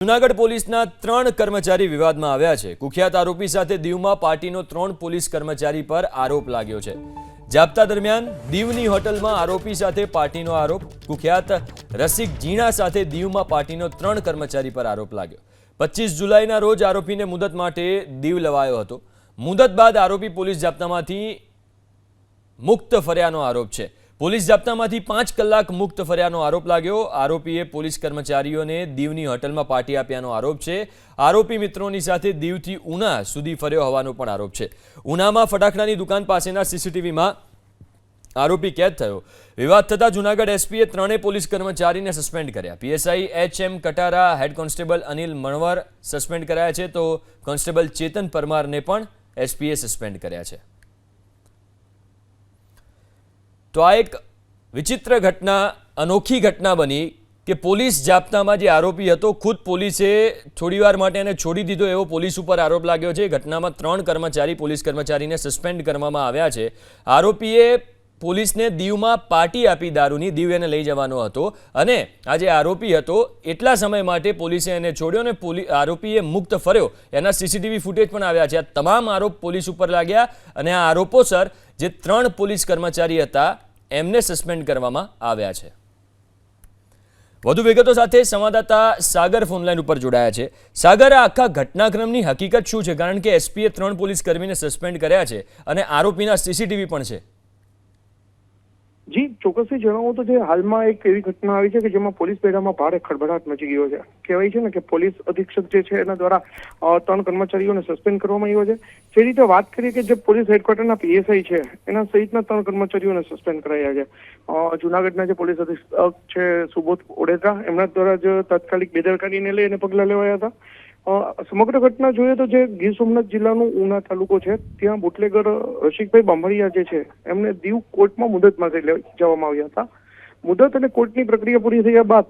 જુનાગઢ પોલીસના ત્રણ કર્મચારી વિવાદમાં આવ્યા છે. કુખ્યાત આરોપી સાથે દીવમાં પાર્ટીનો ત્રણ પોલીસ કર્મચારી પર આરોપ લાગ્યો છે. જાપ્તા દરમિયાન દીવની હોટલમાં આરોપી સાથે પાર્ટીનો આરોપ, કુખ્યાત રસિક જીણા સાથે દીવમાં પાર્ટીનો ત્રણ કર્મચારી પર આરોપ લાગ્યો. પચીસ જુલાઈના રોજ આરોપીને મુદત માટે દીવ લવાયો હતો. મુદત બાદ આરોપી પોલીસ જાપ્તામાંથી મુક્ત ફર્યાનો આરોપ છે. પોલીસ જાપ્તામાંથી પાંચ કલાક મુક્ત ફર્યાનો આરોપ લાગ્યો. આરોપીએ પોલીસ કર્મચારીઓને દીવની હોટલમાં પાર્ટી આપ્યાનો આરોપ છે. આરોપી મિત્રોની સાથે દીવથી ઉના સુધી ફર્યો હોવાનો પણ આરોપ છે. ઉનામાં ફટાકડાની દુકાન પાસેના સીસીટીવીમાં આરોપી કેદ થયો. વિવાદ થતાં જુનાગઢ એસપીએ ત્રણેય પોલીસ કર્મચારીને સસ્પેન્ડ કર્યા. PSI H M Katara, head constable Anil Manvar suspend કરાયા છે. તો કોન્સ્ટેબલ ચેતન પરમારને પણ એસપીએ સસ્પેન્ડ કર્યા છે. તો આ એક વિચિત્ર ઘટના, અનોખી ઘટના બની કે પોલીસ જાપ્તામાં જે આરોપી હતો, ખુદ પોલીસે થોડીવાર માટે એને છોડી દીધો એવો પોલીસ ઉપર આરોપ લાગ્યો છે. ઘટનામાં ત્રણ કર્મચારી પોલીસ કર્મચારીને સસ્પેન્ડ કરવામાં આવ્યા છે. આરોપીએ પોલીસને દીવમાં પાર્ટી આપી દારૂની દીવ એને લઈ જવાનો હતો અને આ જે આરોપી હતો, એટલા સમય માટે પોલીસે એને છોડ્યો અને આરોપીએ મુક્ત ફર્યો. એના સીસીટીવી ફૂટેજ પણ આવ્યા છે. આ તમામ આરોપ પોલીસ ઉપર લાગ્યા અને આ આરોપો, સર, જે ત્રણ પોલીસ કર્મચારી હતા, એમને સસ્પેન્ડ કરવામાં આવ્યા છે. વધુ વિગતો સાથે સંવાદદાતા સાગર ફોનલાઈન ઉપર જોડાયા છે. સાગર આખા ઘટનાક્રમની હકીકત શું છે? કારણ કે એસપીએ ત્રણ પોલીસ કર્મીને સસ્પેન્ડ કર્યા છે અને આરોપીના સીસીટીવી પણ છે. ચોક્કસથી જણાવું તો જે હાલમાં એક એવી ઘટના આવી છે કે જેમાં પોલીસ બેડામાં ભારે ખળભળાટ મચી ગયો છે. કહેવાય છે ને કે પોલીસ અધિક્ષક જે છે એના દ્વારા ત્રણ કર્મચારીઓને સસ્પેન્ડ કરવામાં આવ્યો છે. જે રીતે વાત કરીએ કે જે પોલીસ હેડક્વાર્ટરના પીએસઆઈ છે, એના સહિતના ત્રણ કર્મચારીઓને સસ્પેન્ડ કરાયા છે. જુનાગઢના જે પોલીસ અધિક્ષક છે સુબોધ ઓડેદરા, એમના દ્વારા જ તાત્કાલિક બેદરકારીને લઈ અને પગલાં લેવાયા હતા. સમગ્ર ઘટના જોઈએ તો જે ગીર સોમનાથ જિલ્લાનું ઉના તાલુકો છે, ત્યાં બુટલેગર રસિકભાઈ બાંભણિયા જે છે, એમને દીવ કોર્ટમાં મુદત માટે જવામાં આવ્યા હતા. મુદત અને કોર્ટની પ્રક્રિયા પૂરી થયા બાદ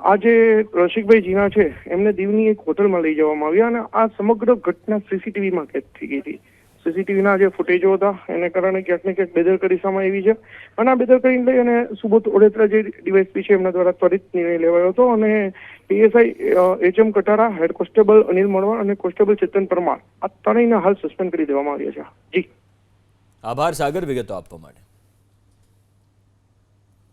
આ જે રસિકભાઈ જીના છે, એમને દીવની એક હોટલમાં લઈ જવામાં આવ્યા અને આ સમગ્ર ઘટના સીસીટીવીમાં કેદ થઈ ગઈ હતી. સીસીટીવીના જે ફૂટેજો હતા, એને કારણે ક્યાંક ને ક્યાંક બેદરકારી સામે આવી છે. અને આ બેદરકારીને લઈ અને સુબોધ ઓડેત્રા જે ડીવાયસપી છે, એમના દ્વારા ત્વરિત નિર્ણય લેવાયો હતો. અને PSI HM Katara head constable Anil મળવા અને કોન્સ્ટેબલ ચેતન પરમાર આ ત્રણેયને હાલ સસ્પેન્ડ કરી દેવામાં આવ્યા છે. જી. આભાર, સાગર, વિગતો આપવા માટે.